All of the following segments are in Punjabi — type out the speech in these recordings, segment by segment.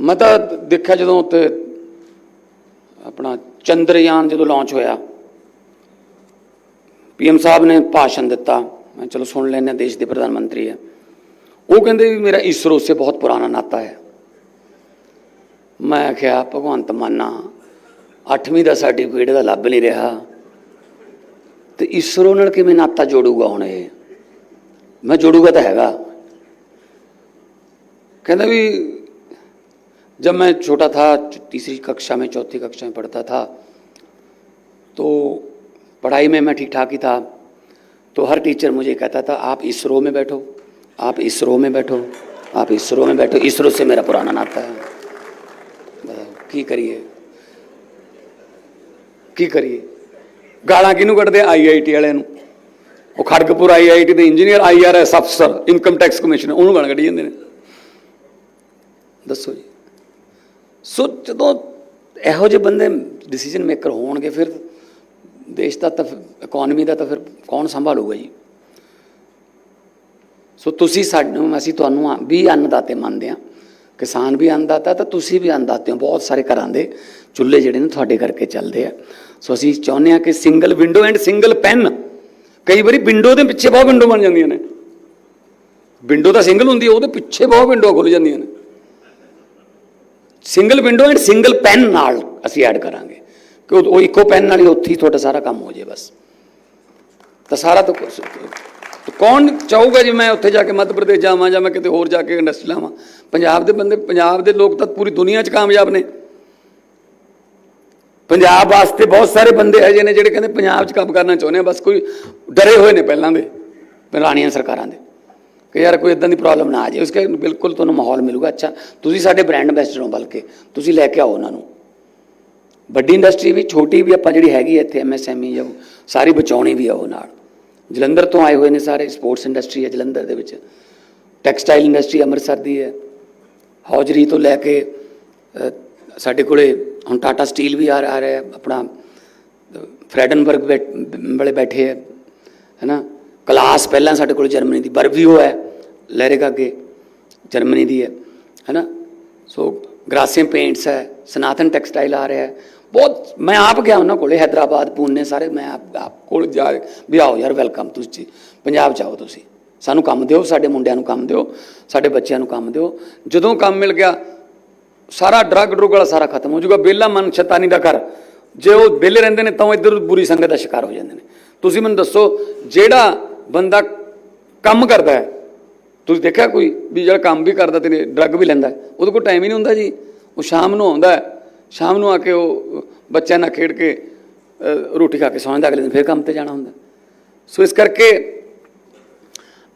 ਮੈਂ ਤਾਂ ਦੇਖਿਆ ਜਦੋਂ ਉੱਤੇ ਆਪਣਾ ਚੰਦਰਯਾਨ ਜਦੋਂ ਲਾਂਚ ਹੋਇਆ ਪੀਐਮ ਸਾਹਿਬ ਨੇ ਭਾਸ਼ਣ ਦਿੱਤਾ, ਮੈਂ ਚਲੋ ਸੁਣ ਲੈਣੇ ਦੇਸ਼ ਦੇ ਪ੍ਰਧਾਨ ਮੰਤਰੀ ਹੈ। ਉਹ ਕਹਿੰਦੇ ਵੀ ਮੇਰਾ ਇਸਰੋ ਸੇ ਬਹੁਤ ਪੁਰਾਣਾ ਨਾਤਾ ਹੈ। ਮੈਂ ਕਿਹਾ, ਭਗਵੰਤ ਮਾਨਾ 8ਵੀਂ ਦਾ ਸਰਟੀਫਿਕੇਟ ਦਾ ਲੱਭ ਨਹੀਂ ਰਿਹਾ। ਤੇ ਇਸਰੋ ਨਾਲ ਕਿਵੇਂ ਨਾਤਾ ਜੋੜੂਗਾ ਹੁਣ ਇਹ? ਮੈਂ ਜੋੜੂਗਾ ਤਾਂ ਹੈਗਾ। ਕਹਿੰਦਾ ਵੀ जब मैं छोटा था तीसरी कक्षा में चौथी कक्षा में पढ़ता था तो पढ़ाई में मैं ठीक ठाक ही था तो हर टीचर मुझे कहता था आप इसरो में बैठो आप इसरो में बैठो आप इसरो में बैठो इसरो से मेरा पुराना नाता है बताओ की करिए ਕੀ ਕਰੀਏ ਗਾਲਾਂ ਕਿਹਨੂੰ ਕੱਢਦੇ ਆਈਆਈਟੀ ਵਾਲਿਆਂ ਨੂੰ ਉਹ ਖੜਗਪੁਰ ਆਈਆਈਟੀ ਦੇ ਇੰਜੀਨੀਅਰ ਆਈਆਰਐਸ ਅਫਸਰ ਇਨਕਮ ਟੈਕਸ ਕਮਿਸ਼ਨ ਉਹਨੂੰ ਗਾਲਾਂ ਕੱਢੀ ਜਾਂਦੇ ਨੇ ਦੱਸੋ ਜੀ ਸੋ ਜਦੋਂ ਇਹੋ ਜਿਹੇ ਬੰਦੇ ਡਿਸੀਜਨ ਮੇਕਰ ਹੋਣਗੇ, ਫਿਰ ਦੇਸ਼ ਦਾ ਤਾਂ ਇਕਨੋਮੀ ਦਾ ਤਾਂ ਫਿਰ ਕੌਣ ਸੰਭਾਲੂਗਾ ਜੀ? ਸੋ ਤੁਸੀਂ ਸਾਨੂੰ, ਅਸੀਂ ਤੁਹਾਨੂੰ ਵੀ ਅੰਨਦਾਤੇ ਮੰਨਦੇ ਆ ਕਿਸਾਨ ਵੀ ਅੰਨਦਾਤਾ, ਤਾਂ ਤੁਸੀਂ ਵੀ ਅੰਨਦਾਤੇ ਹੋ। ਬਹੁਤ ਸਾਰੇ ਘਰਾਂ ਦੇ ਚੁੱਲ੍ਹੇ ਜਿਹੜੇ ਨੇ ਤੁਹਾਡੇ ਕਰਕੇ ਚੱਲਦੇ ਆ। ਸੋ ਅਸੀਂ ਚਾਹੁੰਦੇ ਆ ਕਿ single window and single PAN ਕਈ ਵਾਰੀ ਵਿੰਡੋ ਦੇ ਪਿੱਛੇ ਬਹੁਤ ਵਿੰਡੋ ਬਣ ਜਾਂਦੀਆਂ ਨੇ। ਵਿੰਡੋ ਤਾਂ ਸਿੰਗਲ ਹੁੰਦੀ ਹੈ ਉਹਦੇ ਪਿੱਛੇ ਬਹੁਤ ਵਿੰਡੋ ਖੁੱਲ ਜਾਂਦੀਆਂ ਨੇ। Single window and single PAN ਨਾਲ ਅਸੀਂ ਐਡ ਕਰਾਂਗੇ। ਕਿ ਉਹ ਇੱਕੋ ਪੈਨ ਨਾਲ ਹੀ ਉੱਥੇ ਹੀ ਤੁਹਾਡਾ ਸਾਰਾ ਕੰਮ ਹੋ ਜਾਏ ਬਸ। ਤਾਂ ਸਾਰਾ ਤਾਂ ਕੁਛ- ਕੌਣ ਚਾਹੂਗਾ ਜੀ ਮੈਂ ਉੱਥੇ ਜਾ ਕੇ ਮੱਧ ਪ੍ਰਦੇਸ਼ ਜਾਵਾਂ ਜਾਂ ਮੈਂ ਕਿਤੇ ਹੋਰ ਜਾ ਕੇ ਇੰਡਸਟਰੀ ਲਾਵਾਂ? ਪੰਜਾਬ ਦੇ ਬੰਦੇ ਪੰਜਾਬ ਦੇ ਲੋਕ ਤਾਂ ਪੂਰੀ ਦੁਨੀਆ 'ਚ ਕਾਮਯਾਬ ਨੇ। ਪੰਜਾਬ ਵਾਸਤੇ ਬਹੁਤ ਸਾਰੇ ਬੰਦੇ ਹੈ ਨੇ ਜਿਹੜੇ ਕਹਿੰਦੇ ਪੰਜਾਬ 'ਚ ਕੰਮ ਕਰਨਾ ਚਾਹੁੰਦੇ ਆ। ਬਸ ਕੋਈ ਡਰੇ ਹੋਏ ਨੇ ਪਹਿਲਾਂ ਦੇ ਪੁਰਾਣੀਆਂ ਸਰਕਾਰਾਂ ਦੇ। ਕਿ ਯਾਰ ਕੋਈ ਇਦਾਂ ਦੀ ਪ੍ਰੋਬਲਮ ਨਾ ਆ ਜਾਏ ਉਸਕੇ ਬਿਲਕੁਲ ਤੁਹਾਨੂੰ ਮਾਹੌਲ ਮਿਲੂਗਾ ਅੱਛਾ ਤੁਸੀਂ ਸਾਡੇ ਬ੍ਰਾਂਡ ਐਂਬੈਸਡਰ ਹੋ ਬਲਕਿ ਤੁਸੀਂ ਲੈ ਕੇ ਆਓ ਉਹਨਾਂ ਨੂੰ ਵੱਡੀ ਇੰਡਸਟਰੀ ਵੀ ਛੋਟੀ ਵੀ ਆਪਾਂ ਜਿਹੜੀ ਹੈਗੀ ਹੈ ਇੱਥੇ ਐਮਐਸਐਮਈ ਜਾਂ ਸਾਰੀ ਬਚਾਉਣੀ ਵੀ ਆ ਉਹ ਨਾਲ ਜਲੰਧਰ ਤੋਂ ਆਏ ਹੋਏ ਨੇ ਸਾਰੇ ਸਪੋਰਟਸ ਇੰਡਸਟਰੀ ਹੈ ਜਲੰਧਰ ਦੇ ਵਿੱਚ ਟੈਕਸਟਾਈਲ ਇੰਡਸਟਰੀ ਅੰਮ੍ਰਿਤਸਰ ਦੀ ਹੈ ਹੌਜਰੀ ਤੋਂ ਲੈ ਕੇ ਸਾਡੇ ਕੋਲੇ ਹੁਣ ਟਾਟਾ ਸਟੀਲ ਵੀ ਆ ਆ ਰਿਹਾ ਹੈ ਆਪਣਾ ਅ, ਫਰੈਡਨਬਰਗ ਬੈਠ- ਵਾਲੇ ਬੈਠੇ ਹੈ ਹੈਨਾ ਕਲਾਸ ਪਹਿਲਾਂ ਸਾਡੇ ਕੋਲ ਜਰਮਨੀ ਦੀ ਬਰਵੀਓ ਹੈ, ਲਹਿਰੇਗਾ ਅੱਗੇ, ਜਰਮਨੀ ਦੀ ਹੈ, ਹੈਨਾ? ਸੋ ਗ੍ਰਾਸੀਅਮ ਪੇਂਟਸ ਹੈ, ਸਨਾਤਨ ਟੈਕਸਟਾਈਲ ਆ ਰਿਹਾ ਹੈ, ਬਹੁਤ, ਮੈਂ ਆਪ ਗਿਆ ਉਹਨਾਂ ਕੋਲੇ, ਹੈਦਰਾਬਾਦ, ਪੂਨੇ ਸਾਰੇ, ਮੈਂ ਆਪ ਆਪ ਕੋਲ ਜਾ ਵੀ ਆਓ ਯਾਰ, ਵੈਲਕਮ ਤੁਸੀਂ, ਪੰਜਾਬ ਜਾਓ ਤੁਸੀਂ, ਸਾਨੂੰ ਕੰਮ ਦਿਓ, ਸਾਡੇ ਮੁੰਡਿਆਂ ਨੂੰ ਕੰਮ ਦਿਓ, ਸਾਡੇ ਬੱਚਿਆਂ ਨੂੰ ਕੰਮ ਦਿਓ, ਜਦੋਂ ਕੰਮ ਮਿਲ ਗਿਆ, ਸਾਰਾ ਡਰੱਗ ਡਰੁੱਗ ਵਾਲਾ ਸਾਰਾ ਖਤਮ ਹੋ ਜਾਊਗਾ ਬੇਲਾ ਮਨ ਸ਼ੈਤਾਨੀ ਦਾ ਘਰ, ਜੇ ਉਹ ਵਿਹਲੇ ਰਹਿੰਦੇ ਨੇ, ਤਾਂ ਉਹ ਇੱਧਰ ਬੁਰੀ ਸੰਗਤ ਦਾ ਸ਼ਿਕਾਰ ਹੋ ਜਾਂਦੇ ਨੇ। ਤੁਸੀਂ ਮੈਨੂੰ ਦੱਸੋ, ਜਿਹੜਾ ਬੰਦਾ ਕੰਮ ਕਰਦਾ ਹੈ। ਤੁਸੀਂ ਦੇਖਿਆ ਕੋਈ ਵੀ ਜਿਹੜਾ ਕੰਮ ਵੀ ਕਰਦਾ ਤੇ ਡਰੱਗ ਵੀ ਲੈਂਦਾ ਉਹਦੇ ਕੋਲ ਟਾਈਮ ਹੀ ਨਹੀਂ ਹੁੰਦਾ ਜੀ। ਉਹ ਸ਼ਾਮ ਨੂੰ ਆਉਂਦਾ ਸ਼ਾਮ ਨੂੰ ਆ ਕੇ ਉਹ ਬੱਚਿਆਂ ਨਾਲ ਖੇਡ ਕੇ ਰੋਟੀ ਖਾ ਕੇ ਸੌਂ ਜਾਂਦਾ, ਅਗਲੇ ਦਿਨ ਫਿਰ ਕੰਮ ਤੇ ਜਾਣਾ ਹੁੰਦਾ। ਸੋ ਇਸ ਕਰਕੇ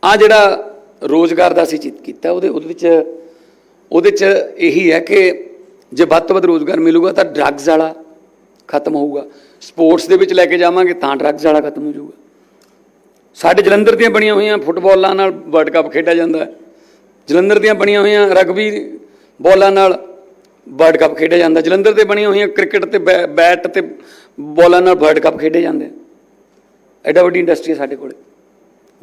ਆ ਜਿਹੜਾ ਰੋਜ਼ਗਾਰ ਦਾ ਅਸੀਂ ਚਿੱਤ ਕੀਤਾ, ਉਹਦੇ ਉਹਦੇ ਵਿੱਚ, ਉਹਦੇ ਚ ਇਹੀ ਹੈ ਕਿ ਜੇ ਵੱਧ ਤੋਂ ਵੱਧ ਰੋਜ਼ਗਾਰ ਮਿਲੂਗਾ ਤਾਂ ਡਰੱਗਸ ਵਾਲਾ ਖਤਮ ਹੋਊਗਾ। ਸਪੋਰਟਸ ਦੇ ਵਿੱਚ ਲੈ ਕੇ ਜਾਵਾਂਗੇ ਤਾਂ ਡਰੱਗਸ ਵਾਲਾ ਖਤਮ ਹੋ ਜਾਊਗਾ। ਸਾਡੇ ਜਲੰਧਰ ਦੀਆਂ ਬਣੀਆਂ ਹੋਈਆਂ ਫੁੱਟਬਾਲਾਂ ਨਾਲ ਵਰਲਡ ਕੱਪ ਖੇਡਿਆ ਜਾਂਦਾ ਜਲੰਧਰ ਦੀਆਂ ਬਣੀਆਂ ਹੋਈਆਂ ਰਗਬੀ ਬਾਲਾਂ ਨਾਲ ਵਰਲਡ ਕੱਪ ਖੇਡਿਆ ਜਾਂਦਾ ਜਲੰਧਰ 'ਤੇ ਬਣੀਆਂ ਹੋਈਆਂ ਕ੍ਰਿਕਟ ਤੇ ਬੈ- ਬੈਟ ਤੇ ਬਾਲਾਂ ਨਾਲ ਵਰਲਡ ਕੱਪ ਖੇਡੇ ਜਾਂਦੇ ਐਡਾ ਵੱਡੀ ਇੰਡਸਟਰੀ ਹੈ ਸਾਡੇ ਕੋਲੇ।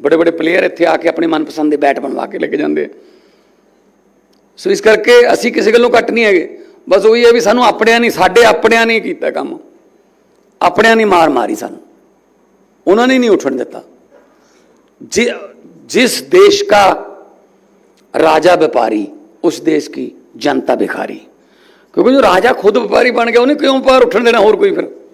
ਬੜੇ ਬੜੇ ਪਲੇਅਰ ਇੱਥੇ ਆ ਕੇ ਆਪਣੇ ਮਨਪਸੰਦ ਦੇ ਬੈਟ ਬਣਵਾ ਕੇ ਲੈ ਕੇ ਜਾਂਦੇ ਸੋ ਇਸ ਕਰਕੇ ਅਸੀਂ ਕਿਸੇ ਗੱਲੋਂ ਘੱਟ ਨਹੀਂ ਹੈਗੇ। ਬਸ ਉਹੀ ਹੈ ਵੀ ਸਾਨੂੰ ਆਪਣਿਆਂ ਨਹੀਂ ਸਾਡੇ ਆਪਣਿਆਂ ਨੇ ਕੀਤਾ ਕੰਮ। ਆਪਣਿਆਂ ਨੇ ਮਾਰ ਮਾਰੀ ਸਾਨੂੰ। ਉਹਨਾਂ ਨੇ ਨਹੀਂ ਉੱਠਣ ਦਿੱਤਾ। जि, जिस देश का राजा व्यापारी उस देश की जनता भिखारी। क्योंकि जो राजा खुद व्यापारी बन गया उन्हें क्यों पार उठन देना और कोई फिर?